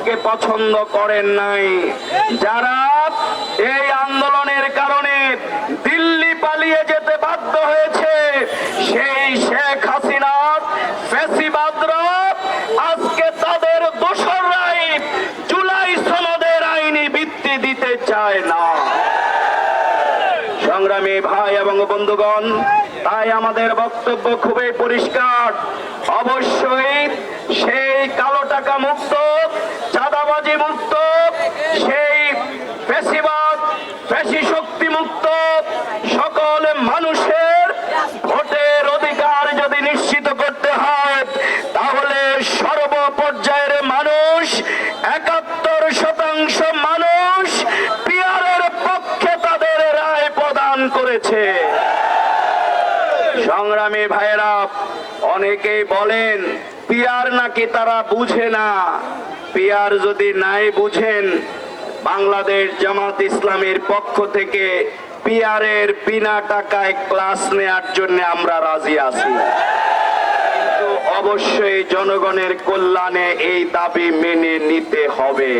আমাকে পছন্দ করেন নাই, যারা এই আন্দোলনের কারণে দিল্লি পালিয়ে যেতে বাধ্য হয়েছে, সেই শেখ হাসিনার ফেসিবাদরা আজকে তাদের দোসররাই জুলাই সনদের আইনি ভিত্তি দিতে চায় না। সংগ্রামী ভাই এবং বন্ধুগণ, তাই আমাদের বক্তব্য খুবই পরিষ্কার। অবশ্যই সেই কালো টাকা মুক্ত চাঁদাবাজি করেছে সংগ্রামী ভাইয়েরা, অনেকেই বলেন, পিয়ার নাকি তারা বুঝে না। পিয়ার যদি নাই বুঝেন, বাংলাদেশ জামাত ইসলামের পক্ষ থেকে পিয়ারের বিনা টাকায় ক্লাস নেয়ার জন্য আমরা রাজি আছি। অবশ্যই জনগণের কল্যাণে এই দাবি মেনে নিতে হবে।